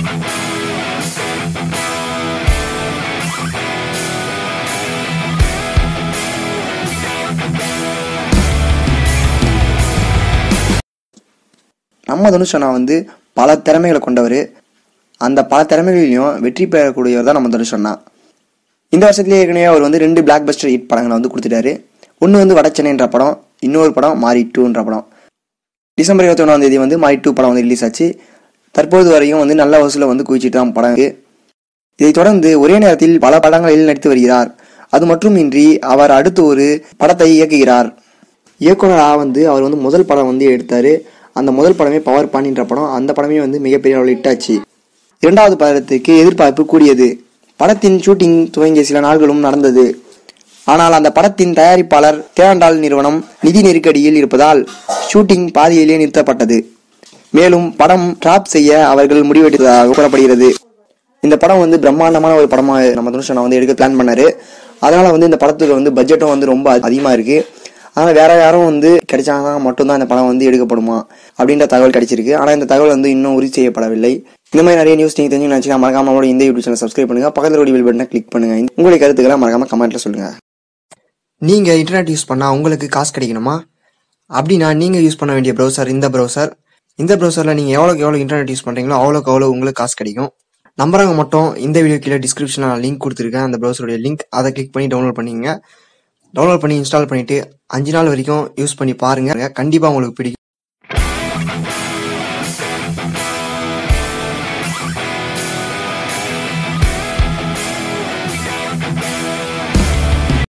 நம்ம தனுஷ் அண்ணா வந்து பல திறமைகளை கொண்டவர். அந்த பல திறமைகளிலையும் வெற்றி பெறக்கூடியவர் தான் நம்ம தனுஷ் அண்ணா இந்த வருஷத்துலேயே ஏற்கனவே அவர் வந்து ரெண்டு பிளாக் பஸ்டர் ஹிட் படங்களை வந்து கொடுத்துட்டாரு. ஒன்று வந்து வடச்சென்னைன்ற படம் இன்னொரு படம் மாரி டூன்ற படம். டிசம்பர் இருபத்தி ஒன்றாம் தேதி வந்து மாரி டூ படம் வந்து ரிலீஸ் ஆச்சு. தற்போது வரையும் வந்து நல்ல வசூலை வந்து குவிச்சிட்டு தான் படம் இதை இதைத் தொடர்ந்து ஒரே நேரத்தில் பல படங்களில் நடித்து வருகிறார். அது மட்டுமின்றி அவர் அடுத்து ஒரு படத்தை இயக்குகிறார். இயக்குனராக வந்து அவர் வந்து முதல் படம் வந்து எடுத்தார். அந்த முதல் படமே பவர் பாண்டின்ற படம். அந்த படமே வந்து மிகப்பெரிய அளவில் இட்டாச்சு இரண்டாவது படத்துக்கு எதிர்பார்ப்பு கூடியது. படத்தின் ஷூட்டிங் துவங்கிய சில நாள்களும் நடந்தது. ஆனால் அந்த படத்தின் தயாரிப்பாளர் தேவண்டால் நிறுவனம் நிதி நெருக்கடியில் இருப்பதால் ஷூட்டிங் பாதியிலே நிறுத்தப்பட்டது. மேலும் படம் டிராப் செய்ய அவர்கள் முடிவெடுத்ததாக கூறப்படுகிறது. இந்த படம் வந்து பிரம்மாண்டமான ஒரு படமாக நம்ம தனுஷ் வந்து எடுக்க பிளான் பண்ணாரு. அதனால வந்து இந்த படத்துக்கு வந்து பட்ஜெட்டும் வந்து ரொம்ப அதிகமாக இருக்கு. ஆனால் வேற யாரும் வந்து கிடைச்சாங்கன்னா மட்டும்தான் இந்த படம் வந்து எடுக்கப்படுமா அப்படின்ற தகவல் கிடைச்சிருக்கு. ஆனால் இந்த தகவல் வந்து இன்னும் உறுதி செய்யப்படவில்லை. இந்த மாதிரி நிறைய நியூஸ் நீங்கள் தெரிஞ்சு நினைச்சா மறக்காம இந்த யூடியூப் சேனல் சப்ஸ்கிரைப் பண்ணுங்க. பக்கத்தில் ஒரு பில் பட்டனை கிளிக் பண்ணுங்க. உங்களுடைய கருத்துக்களை மறக்காம கமெண்ட்ல சொல்லுங்க. நீங்கள் இன்டர்நெட் யூஸ் பண்ணால் உங்களுக்கு காசு கிடைக்கணுமா? அப்படின்னா நீங்கள் யூஸ் பண்ண வேண்டிய ப்ரௌசர் இந்த ப்ரௌசர் இந்த ப்ரௌசரில் நீங்கள் எவ்வளோக்கு எவ்வளோ இன்டர்நெட் யூஸ் பண்ணுறீங்களோ அவ்வளோக்கு அவ்வளோ உங்களுக்கு காசு கிடைக்கும். நம்புறாங்க மட்டும் இந்த வீடியோ கீழே டிஸ்கிரிப்ஷனில் நான் லிங்க் கொடுத்துருக்கேன். அந்த ப்ரௌசருடைய லிங்க் அதை கிளிக் பண்ணி டவுன்லோட் பண்ணிக்கங்க. டவுன்லோட் பண்ணி இன்ஸ்டால் பண்ணிவிட்டு அஞ்சு நாள் வரைக்கும் யூஸ் பண்ணி பாருங்க. கண்டிப்பாக உங்களுக்கு பிடிக்கும்.